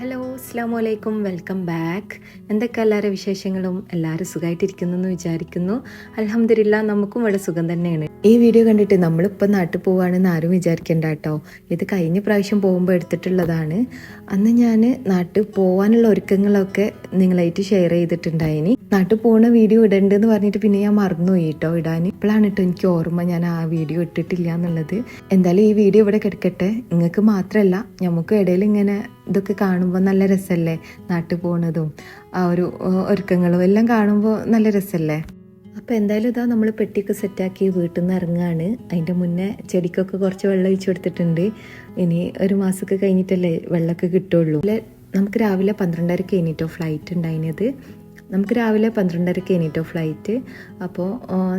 Hello അസ്സാം വലൈക്കും welcome back എന്തൊക്കെ എല്ലാവരുടെ വിശേഷങ്ങളും? എല്ലാവരും സുഖമായിട്ടിരിക്കുന്നു എന്ന് വിചാരിക്കുന്നു. അലഹമില്ല നമുക്കും വളരെ സുഖം തന്നെയാണ്. ഈ വീഡിയോ കണ്ടിട്ട് നമ്മളിപ്പോൾ നാട്ടിൽ പോവുകയാണെന്ന് ആരും വിചാരിക്കേണ്ട കേട്ടോ. ഇത് കഴിഞ്ഞ പ്രാവശ്യം പോകുമ്പോൾ എടുത്തിട്ടുള്ളതാണ്. അന്ന് ഞാൻ നാട്ടിൽ പോകാനുള്ള ഒരുക്കങ്ങളൊക്കെ നിങ്ങളായിട്ട് ഷെയർ ചെയ്തിട്ടുണ്ടായിനി. നാട്ടിൽ പോണ വീഡിയോ ഇടണ്ടെന്ന് പറഞ്ഞിട്ട് പിന്നെ ഞാൻ മറന്നുപോയി കേട്ടോ ഇടാൻ. ഇപ്പോഴാണ് കേട്ടോ എനിക്ക് ഓർമ്മ ഞാൻ ആ വീഡിയോ ഇട്ടിട്ടില്ല എന്നുള്ളത്. എന്തായാലും ഈ വീഡിയോ ഇവിടെ കിടക്കട്ടെ. നിങ്ങൾക്ക് മാത്രമല്ല നമുക്ക് ഇടയിൽ ഇങ്ങനെ ഇതൊക്കെ കാണുമ്പോൾ നല്ല രസമല്ലേ നാട്ടിൽ പോണതും ആ ഒരു ഒരുക്കങ്ങളും എല്ലാം കാണുമ്പോൾ നല്ല രസമല്ലേ അപ്പോൾ എന്തായാലും ഇതാ നമ്മൾ പെട്ടിയൊക്കെ സെറ്റാക്കി വീട്ടിൽ നിന്ന് ഇറങ്ങുകയാണ് അതിന്റെ മുന്നേ ചെടിക്കൊക്കെ കുറച്ച് വെള്ളം ഒഴിച്ചു കൊടുത്തിട്ടുണ്ട്. ഇനി ഒരു മാസമൊക്കെ കഴിഞ്ഞിട്ടല്ലേ വെള്ളമൊക്കെ കിട്ടുള്ളൂ. നമുക്ക് രാവിലെ പന്ത്രണ്ടരക്ക് കഴിഞ്ഞിട്ടോ ഫ്ലൈറ്റ് ഉണ്ടായിരുന്നത് നമുക്ക് രാവിലെ പന്ത്രണ്ടരക്ക് എണീറ്റോ ഫ്ലൈറ്റ് അപ്പോൾ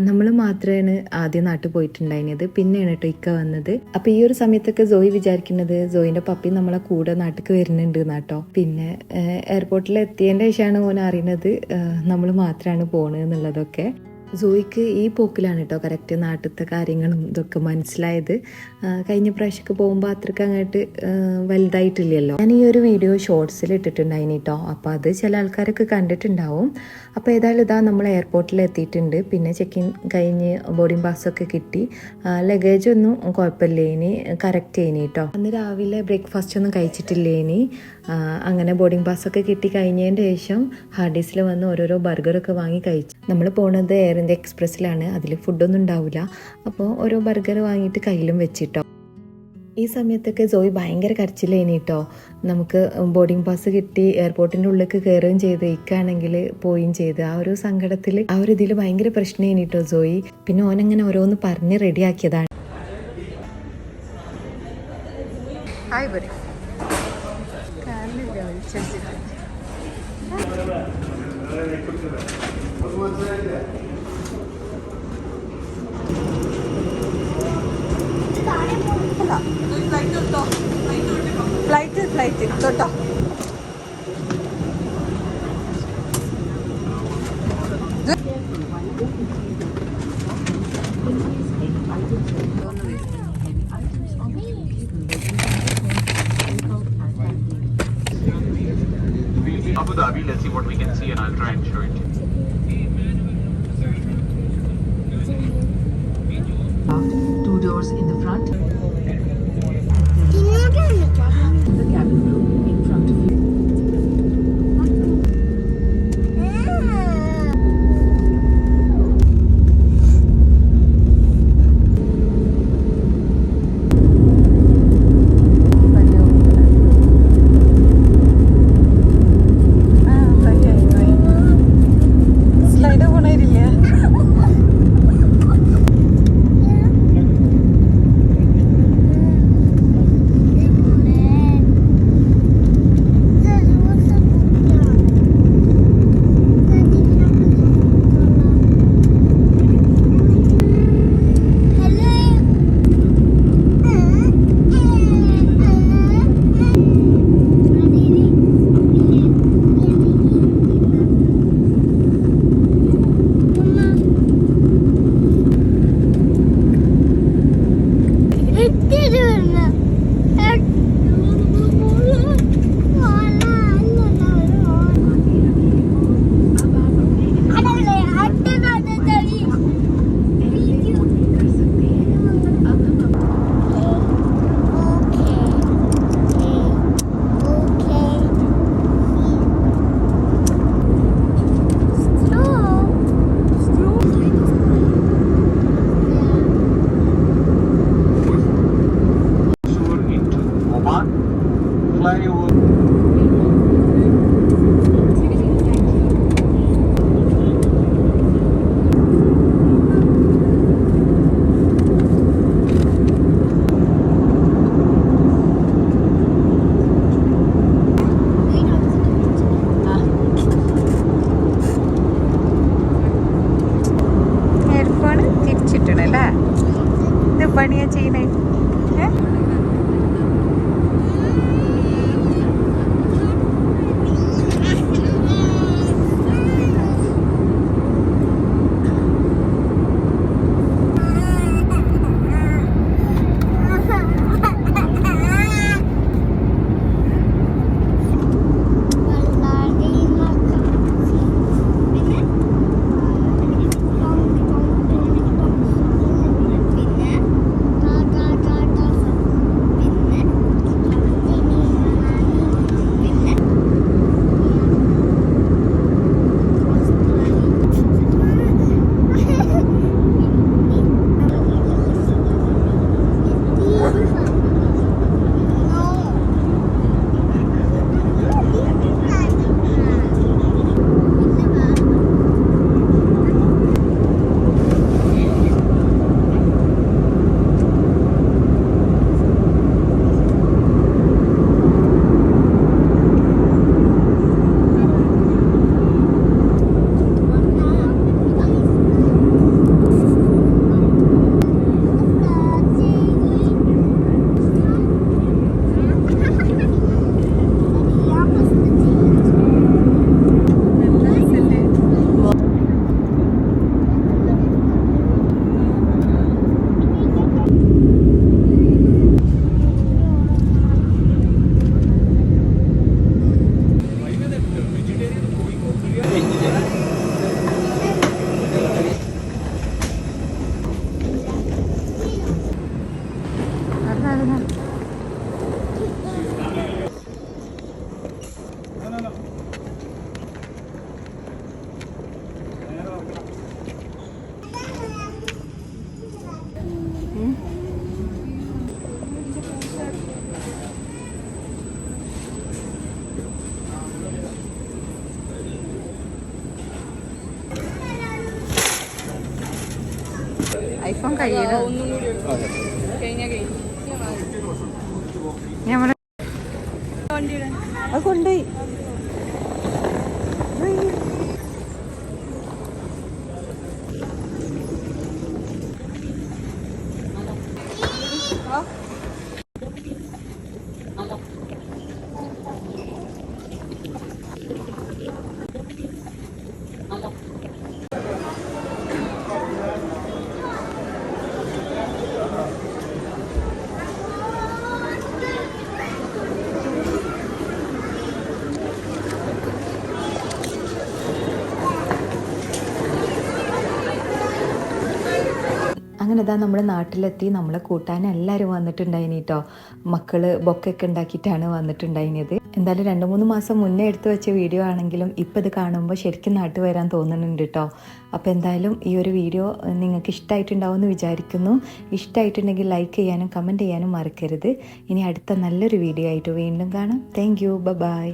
നമ്മൾ മാത്രമാണ് ആദ്യം നാട്ടിൽ പോയിട്ടുണ്ടായിരുന്നത്. പിന്നെയാണ് കേട്ടോ ഇക്ക വന്നത്. അപ്പോൾ ഈ ഒരു സമയത്തൊക്കെ ജോയി വിചാരിക്കുന്നത് ജോയിന്റെ പപ്പി നമ്മളെ കൂടെ നാട്ടിലേക്ക് വരുന്നുണ്ട് എന്നാട്ടോ പിന്നെ എയർപോർട്ടിൽ എത്തിയതിന്റെ ശേഷമാണ് ഓൻ അറിയുന്നത് നമ്മൾ മാത്രമാണ് പോണത് എന്നുള്ളതൊക്കെ സോയിക്ക് ഈ പോക്കിലാണ് കേട്ടോ കറക്റ്റ് നാട്ടിലത്തെ കാര്യങ്ങളും ഇതൊക്കെ മനസ്സിലായത്. കഴിഞ്ഞ പ്രാവശ്യമൊക്കെ പോകുമ്പോൾ അത്രയ്ക്ക് അങ്ങോട്ട് വലുതായിട്ടില്ലല്ലോ. ഞാൻ ഈ ഒരു വീഡിയോ ഷോർട്സിൽ ഇട്ടിട്ടുണ്ടായിനി കേട്ടോ അപ്പോൾ അത് ചില ആൾക്കാരൊക്കെ കണ്ടിട്ടുണ്ടാവും. അപ്പോൾ ഏതായാലും ഇതാ നമ്മൾ എയർപോർട്ടിൽ എത്തിയിട്ടുണ്ട്. പിന്നെ ചെക്ക് ഇൻ കഴിഞ്ഞ് ബോർഡിംഗ് പാസ്സൊക്കെ കിട്ടി. ലഗേജ് ഒന്നും കുഴപ്പമില്ല ഇനി കറക്റ്റ് ചെയ്യണി കേട്ടോ അന്ന് രാവിലെ ബ്രേക്ക്ഫാസ്റ്റ് ഒന്നും കഴിച്ചിട്ടില്ല ഇനി അങ്ങനെ ബോർഡിംഗ് പാസ്സൊക്കെ കിട്ടി കഴിഞ്ഞതിന്റെ ശേഷം ഹാർഡീസിൽ വന്ന് ഓരോരോ ബർഗറൊക്കെ വാങ്ങി കഴിച്ചു. നമ്മൾ പോണത് എയർ ഇന്ത്യ എക്സ്പ്രസ്സിലാണ് അതിൽ ഫുഡൊന്നും ഉണ്ടാവില്ല. അപ്പോൾ ഓരോ ബർഗർ വാങ്ങിയിട്ട് കയ്യിലും വെച്ചിട്ടോ. ഈ സമയത്തൊക്കെ ജോയി ഭയങ്കര കരച്ചിലേനി കേട്ടോ. നമുക്ക് ബോർഡിംഗ് പാസ് കിട്ടി എയർപോർട്ടിന്റെ ഉള്ളിലേക്ക് കയറുകയും ചെയ്ത്. ഇക്കാണെങ്കിൽ പോവുകയും ചെയ്ത്. ആ ഒരു സങ്കടത്തിൽ ആ ഒരു ഇതിൽ ഭയങ്കര പ്രശ്നമേനി കേട്ടോ ജോയി പിന്നെ ഓനങ്ങനെ ഓരോന്ന് പറഞ്ഞ് റെഡിയാക്കിയതാണ്. കാലില്ല വലിച്ചടിച്ചിട്ട് flight flight തൊട്ടോ Abu Dhabi, let's see what we can see and I'll try and show it. Two doors in the front. Mmm. IPhone കയ്യിൽ ഞമ്മൾ അത് കൊണ്ടുപോയി. അങ്ങനെ ഇതാ നമ്മുടെ നാട്ടിലെത്തി നമ്മളെ കൂട്ടാൻ എല്ലാവരും വന്നിട്ടുണ്ടായിനി കേട്ടോ മക്കൾ ബൊക്കൊക്കെ ഉണ്ടാക്കിയിട്ടാണ് വന്നിട്ടുണ്ടായിനിയത് എന്തായാലും രണ്ട് മൂന്ന് മാസം മുന്നേ എടുത്തു വെച്ച വീഡിയോ ആണെങ്കിലും ഇപ്പം ഇത് കാണുമ്പോൾ ശരിക്കും നാട്ടിൽ വരാൻ തോന്നുന്നുണ്ട് കേട്ടോ അപ്പോൾ എന്തായാലും ഈ ഒരു വീഡിയോ നിങ്ങൾക്ക് ഇഷ്ടമായിട്ടുണ്ടാവും എന്ന് വിചാരിക്കുന്നു. ഇഷ്ടമായിട്ടുണ്ടെങ്കിൽ ലൈക്ക് ചെയ്യാനും കമന്റ് ചെയ്യാനും മറക്കരുത്. ഇനി അടുത്ത നല്ലൊരു വീഡിയോ ആയിട്ട് വീണ്ടും കാണാം. Thank you by